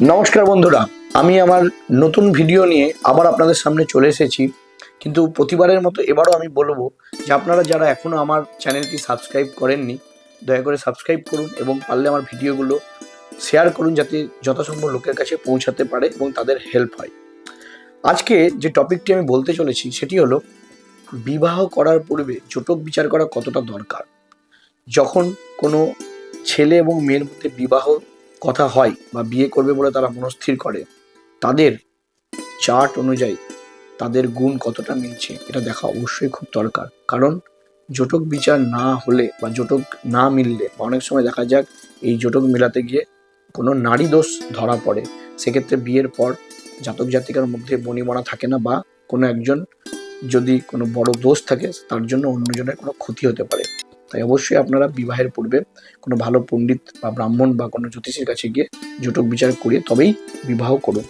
নমস্কার বন্ধুরা, আমি আমার নতুন ভিডিও নিয়ে আবার আপনাদের সামনে চলে এসেছি। কিন্তু প্রতিবারের মতো এবারও আমি বলব যে আপনারা যারা এখনও আমার চ্যানেলটি সাবস্ক্রাইব করেননি, দয়া করে সাবস্ক্রাইব করুন এবং পারলে আমার ভিডিওগুলো শেয়ার করুন যাতে যথাসম্ভব লোকের কাছে পৌঁছাতে পারে এবং তাদের হেল্প হয়। আজকে যে টপিকটি আমি বলতে চলেছি, সেটি হলো বিবাহ করার পূর্বে জটক বিচার করা কতটা দরকার? যখন কোনো ছেলে এবং মেয়ের মধ্যে বিবাহ কথা হয় বা বিয়ে করবে বলে তারা মনস্থির করে, তাদের চার্ট অনুযায়ী তাদের গুণ কতটা মিলছে এটা দেখা অবশ্যই খুব দরকার। কারণ জটক বিচার না হলে বা জটক না মিললে অনেক সময় দেখা যাক এই জটক মেলাতে গিয়ে কোনো নারী দোষ ধরা পড়ে, সেক্ষেত্রে বিয়ের পর জাতক জাতিকার মধ্যে বনিবনা থাকে না বা কোনো একজন যদি কোনো বড় দোষ থাকে তার জন্য অন্যজনের কোনো ক্ষতি হতে পারে। তাই অবশ্যই আপনারা বিবাহের পূর্বে কোনো ভালো পণ্ডিত বা ব্রাহ্মণ বা কোনো জ্যোতিষীর কাছে গিয়ে জটক বিচার করিয়ে তবেই বিবাহ করুন।